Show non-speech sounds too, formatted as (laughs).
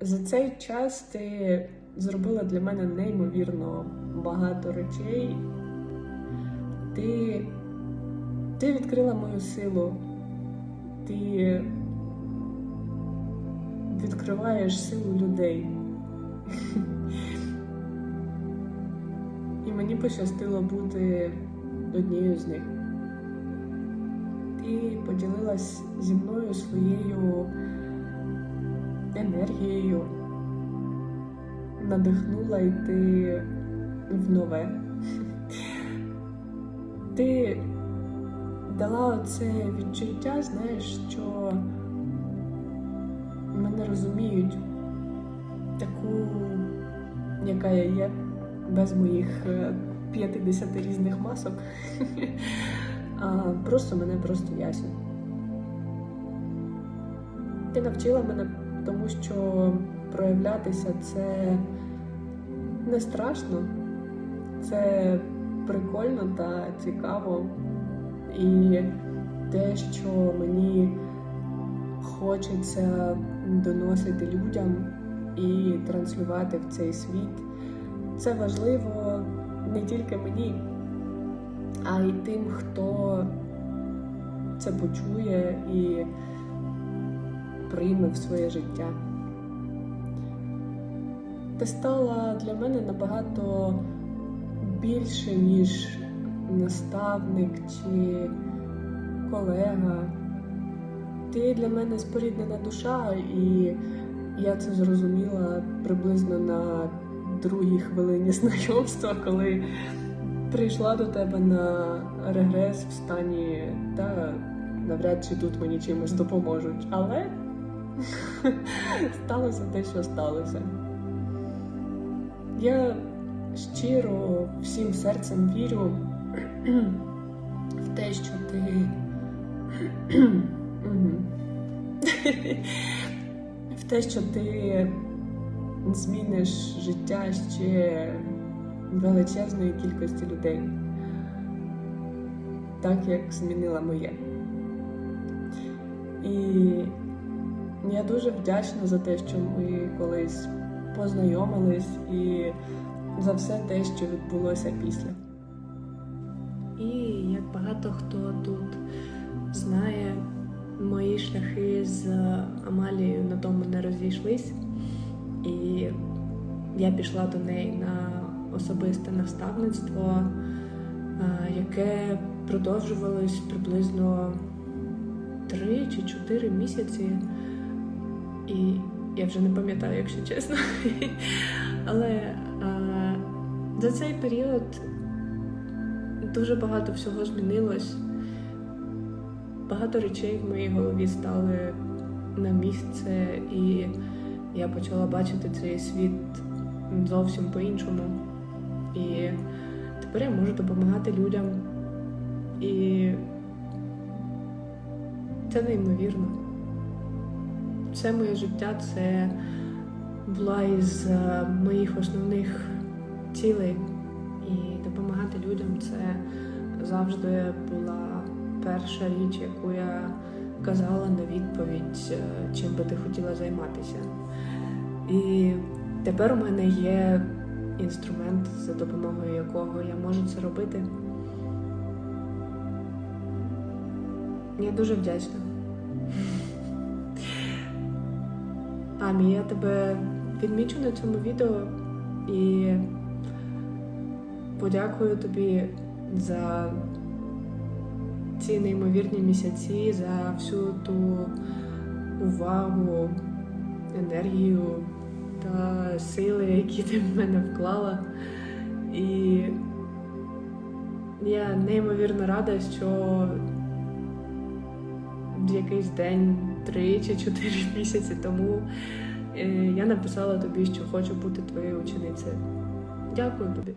За цей час ти зробила для мене неймовірно багато речей. Ти, ти відкрила мою силу. Ти відкриваєш силу людей. І мені пощастило бути однією з них. Ти поділилась зі мною своєю енергією, надихнула йти в нове. Ти дала це відчуття, знаєш, що мене розуміють таку, яка я є, без моїх е, 50 різних масок. (laughs) А просто мене просто ясен. Ти навчила мене тому, що проявлятися це не страшно, це прикольно та цікаво. І те, що мені хочеться доносити людям і транслювати в цей світ, це важливо не тільки мені, а й тим, хто це почує і прийме в своє життя. Ти стала для мене набагато більше, ніж наставник чи колега. Ти для мене споріднена душа, і я це зрозуміла приблизно на другій хвилині (laughs) знайомства, коли прийшла до тебе на регрес в стані, та навряд чи тут мені чимось допоможуть. Але (laughs) сталося те, що сталося. Я щиро всім серцем вірю в те, що ти. (clears throat) В те, що ти зміниш життя ще величезної кількості людей, так як змінила моє. І я дуже вдячна за те, що ми колись познайомились, і за все те, що відбулося після. І як багато хто тут знає, мої шляхи з Амалією на тому не розійшлись, і я пішла до неї на особисте наставництво, е, яке продовжувалось приблизно 3 чи 4 місяці. І я вже не пам'ятаю, якщо чесно. (laughs) Але е, за цей період дуже багато всього змінилось. Багато речей в моїй голові стали на місце, і я почала бачити цей світ зовсім по-іншому. І тепер я можу допомагати людям. І це неймовірно. Все моє життя це була із е, моїх основних цілей. І допомагати людям це завжди була перша річ, яку я казала на відповідь, е, чим би ти хотіла займатися. І тепер у мене є інструмент, за допомогою якого я можу це робити. Я дуже вдячна. Амі, я тебе відмічу на цьому відео і подякую тобі за ці неймовірні місяці, за всю ту увагу, енергію та сили, які ти в мене вклала. І я неймовірно рада, що в якийсь день, три чи чотири (laughs) місяці тому е, я написала тобі, що хочу бути твоєю ученицею. Дякую тобі.